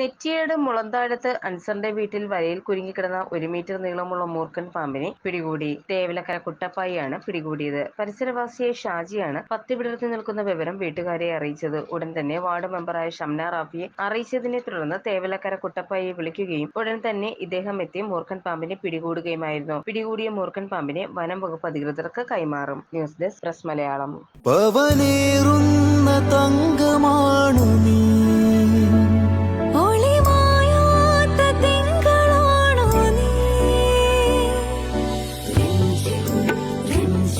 നെറ്റിയേട് മുളന്താഴത്ത് അൻസറിന്റെ വീട്ടിൽ വലയിൽ കുരുങ്ങിക്കിടന്ന ഒരു മീറ്റർ നീളമുള്ള മൂർഖൻ പാമ്പിനെ പിടികൂടി. തേവലക്കര കുട്ടപ്പായിയാണ് പിടികൂടിയത്. പരിസരവാസിയായ ഷാജിയാണ് പത്തി വിടർത്തി നിൽക്കുന്ന വിവരം വീട്ടുകാരെ അറിയിച്ചത്. ഉടൻ തന്നെ വാർഡ് മെമ്പറായ ഷംന റാഫിയെ അറിയിച്ചതിനെ തുടർന്ന് തേവലക്കര കുട്ടപ്പായിയെ വിളിക്കുകയും ഉടൻ തന്നെ ഇദ്ദേഹം എത്തി മൂർഖൻ പാമ്പിനെ പിടികൂടുകയുമായിരുന്നു. പിടികൂടിയ മൂർഖൻ പാമ്പിനെ വനം വകുപ്പ് അധികൃതർക്ക് കൈമാറും. News desk press Malayalam.